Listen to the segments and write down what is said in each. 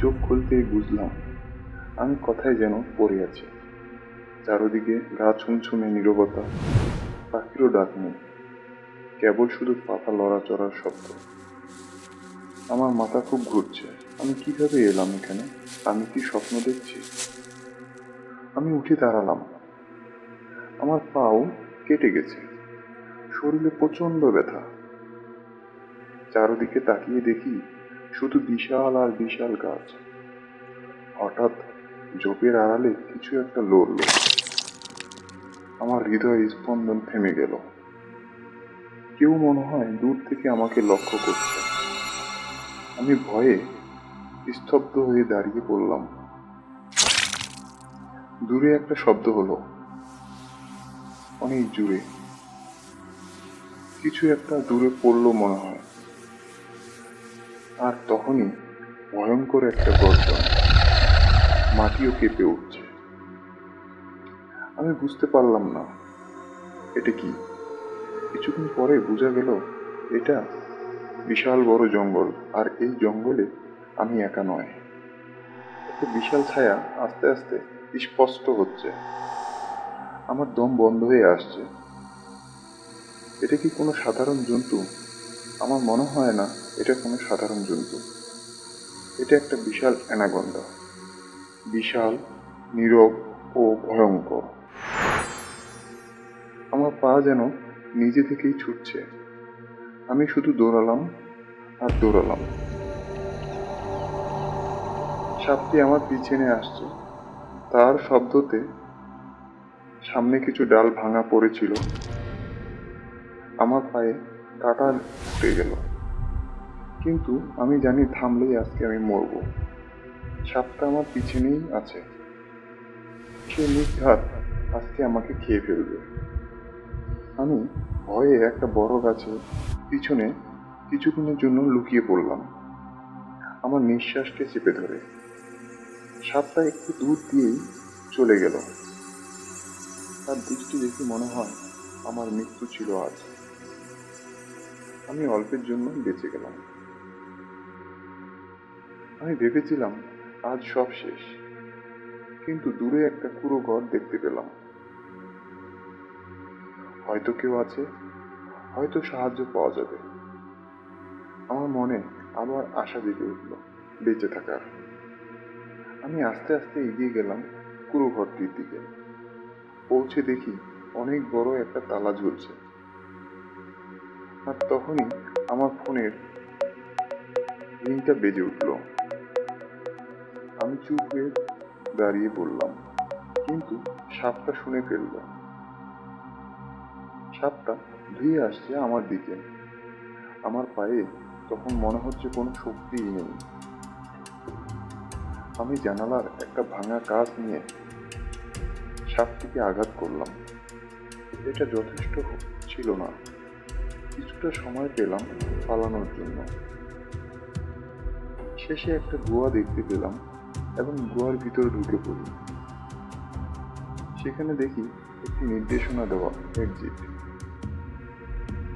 চোখ খুলতেই বুঝলাম, আমি কথায় যেন পড়ে আছি। চারদিকে গা ছুমছুমে নীরবতা, পাখিরও ডাক নেই, কেবল শুধু পাতা লড়াচড়ার শব্দ। আমার মাথা খুব ঘুরছে, আমি কীভাবে এলাম এখানে? আমি কি স্বপ্ন দেখছি? আমি উঠে দাঁড়ালাম। আমার পাও কেটে গেছে, শরীরে প্রচণ্ড ব্যথা। চারদিকে তাকিয়ে দেখি শুধু বিশাল আর বিশাল গাছ। হঠাৎ ঝোপের আড়ালে কিছু একটা লড়ল। আমার হৃদয় স্পন্দন থেমে গেল। কেউ মনে হয় দূর থেকে আমাকে লক্ষ্য করছে। আমি ভয়ে স্তব্ধ হয়ে দাঁড়িয়ে পড়লাম। দূরে একটা শব্দ হলো। অনেক জুড়ে কিছু একটা দূরে পড়ল মনে হয়। আর তখনই ভয়ঙ্কর একটা গর্জন মাটিও কেঁপে উঠছে। আমি বুঝতে পারলাম না, এটা কি? কিছুক্ষণ পরে বোঝা গেল এটা বিশাল বড় জঙ্গল, আর এই জঙ্গলে আমি একা নয়। বিশাল ছায়া আস্তে আস্তে স্পষ্ট হচ্ছে। আমার দম বন্ধ হয়ে আসছে। এটা কি কোনো সাধারণ জন্তু? আমার মনে হয় না এটা কোনো সাধারণ জন্তু। এটা একটা বিশাল অ্যানাগন্ডা বিশাল, নীরব ও ভয়ঙ্কর। আমার পা যেন নিজে থেকেই ছুটছে। আমি শুধু দৌড়ালাম আর দৌড়ালাম। সাপটি আমার পিছনে আসছে। তার শব্দতে সামনে কিছু ডাল ভাঙা পড়েছিল। আমার পায়ে কাটা উঠে গেল। কিন্তু আমি জানি থামলেই আজকে আমি মরব। সাপটা আমার পিছনেই আছে। সে নির্ঘাত আজকে আমাকে খেয়ে ফেলবে। আমি ভয়ে একটা বড় গাছের পিছনে কিছুক্ষণের জন্য লুকিয়ে পড়লাম। আমার নিঃশ্বাসকে চেপে ধরে। সাপটা একটু দূর দিয়েই চলে গেল। তার দৃষ্টি দেখে মনে হয় আমার মৃত্যু ছিল আজ। আমি অল্পের জন্য বেঁচে গেলাম। আমি ভেবেছিলাম, আজ সব শেষ। কিন্তু দূরে একটা পুরো ঘর দেখতে পেলাম। হয়তো কেউ আছে, হয়তো সাহায্য পাওয়া যাবে। আমার মনে আবার আশা জেগে উঠল, বেঁচে থাকার। আমি আস্তে আস্তে এগিয়ে গেলাম পুরো ঘরটির দিকে। পৌঁছে দেখি অনেক বড় একটা তালা ঝুলছে। আর তখনই আমার ফোনের রিংটা বেজে উঠল। আমি চুপ হয়ে দাঁড়িয়ে পড়লাম, কিন্তু সাপটা শুনে ফেলল সাপটা ধুয়ে আসছে আমার দিকে। আমার পায়ে তখন মনে হচ্ছে কোনো শক্তিই নেই। আমি জানালার একটা ভাঙা কাজ নিয়ে সাপটিকে আঘাত করলাম। এটা যথেষ্ট ছিল না। কিছুটা সময় পেলাম পালানোর জন্য। শেষে একটা গুহা দেখতে পেলাম এবং গুহার ভিতরে ঢুকে পড়ি। সেখানে দেখি একটি নির্দেশনা দেওয়া এক্সিট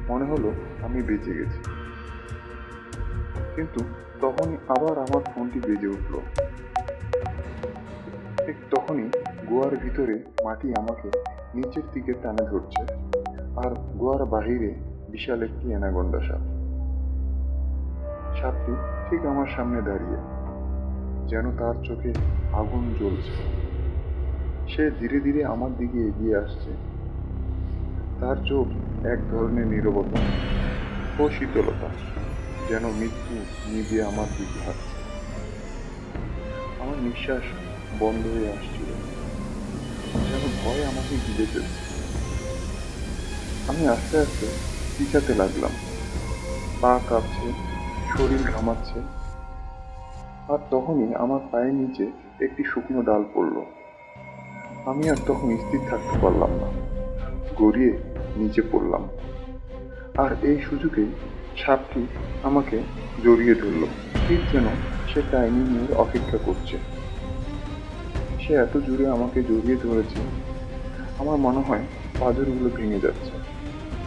মনে হলো আমি বেঁচে গেছি। কিন্তু তখন আবার আমার ফোনটি বেজে উঠল। ঠিক তখনই গোয়ার ভিতরে মাটি আমাকে নিচের দিকে টানে ধরছে। আর গোয়ার বাহিরে বিশাল একটি অ্যানাগন্ডা সাপ। সাপটি ঠিক আমার সামনে দাঁড়িয়ে যেন তার চোখে আগুন জ্বলছে। সে ধীরে ধীরে আমার দিকে এগিয়ে আসছে। তার চোখ এক ধরনের নীরবতা ও শীতলতা যেন মৃত্যু নিজে আমার দিকে হাঁটছে। আমার নিঃশ্বাস বন্ধ হয়ে আসছিল। যেন ভয় আমাকে ঘিরে ফেলছে। আমি আস্তে আস্তে পিছাতে লাগলাম। পা কাঁপছে, শরীর ঘামাচ্ছে। আর তখনই আমার পায়ের নিচে একটি শুকনো ডাল পড়ল। আমি আর তখন স্থির থাকতে পারলাম না। গড়িয়ে নিচে পড়লাম। আর এই সুযোগেই সাপটি আমাকে জড়িয়ে ধরল। ঠিক যেন সে টাইনি নিয়ে অপেক্ষা করছে। সে এত জোরে আমাকে জড়িয়ে ধরেছে, আমার মনে হয় পাঁজরগুলো ভেঙে যাচ্ছে।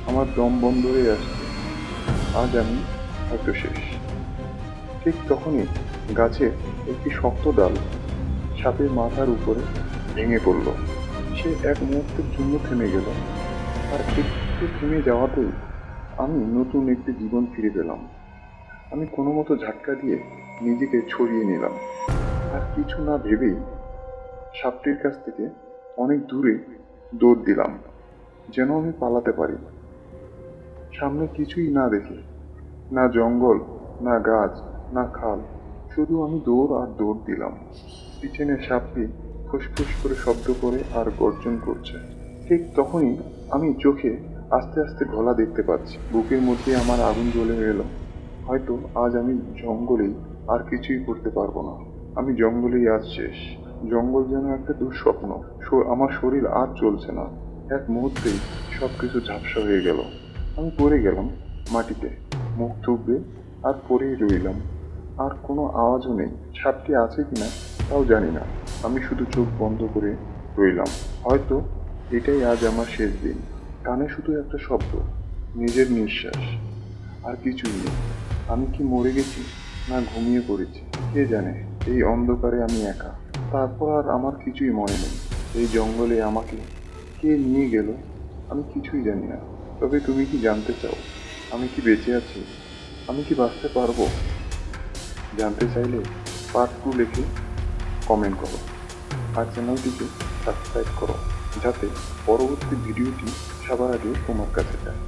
আমার দম বন্ধ হয়ে আসছে। আজ আমি হয়তো শেষ। ঠিক তখনই গাছের একটি শক্ত ডাল সাপের মাথার উপরে ভেঙে পড়ল। সে এক মুহূর্তের জন্য থেমে গেল। আর একটু থেমে যাওয়াতেই আমি নতুন একটি জীবন ফিরে পেলাম। আমি কোনো মতো ঝাটকা দিয়ে নিজেকে ছড়িয়ে নিলাম। আর কিছু না ভেবেই সাপটির কাছ থেকে অনেক দূরে দৌড় দিলাম, যেন আমি পালাতে পারি। সামনে কিছুই না দেখি। না জঙ্গল, না গাছ, না খাল, শুধু আমি দৌড় আর দৌড় দিলাম। পিছনে সাপটি ফুসফুস করে শব্দ করে আর গর্জন করছে। ঠিক তখনই আমি চোখে আস্তে আস্তে গলা দেখতে পাচ্ছি। বুকের মধ্যে আমার আগুন জ্বলে এলো। হয়তো আজ আমি জঙ্গলেই আর কিছুই করতে পারব না। আমি জঙ্গলেই আজ শেষ। জঙ্গল যেন একটা দুঃস্বপ্ন। আমার শরীর আর চলছে না। এক মুহূর্তেই সব কিছু ঝাপসা হয়ে গেল। আমি পড়ে গেলাম মাটিতে, মুখ থুবড়ে, আর পড়েই রইলাম। আর কোনো আওয়াজও নেই। সাপটি আছে কিনা তাও জানি না। আমি শুধু চোখ বন্ধ করে রইলাম। হয়তো এটাই আজ আমার শেষ দিন। কানে শুধু একটা শব্দ, নিজের নিঃশ্বাস। আর কিছুই নেই। আমি কি মরে গেছি না ঘুমিয়ে পড়েছি? কে জানে? এই অন্ধকারে আমি একা। তারপর আর আমার কিছুই মনে নেই। এই জঙ্গলে আমাকে কে নিয়ে গেল? আমি কিছুই জানি না। তবে তুমি কি জানতে চাও? আমি কি বেঁচে আছি? আমি কি বাঁচতে পারব? জানতে চাইলে পার্ট টু লিখে কমেন্ট করো আর চ্যানেলটিকে সাবস্ক্রাইব করো যাতে পরবর্তী ভিডিওটি সবার আগে তোমার কাছে যায়।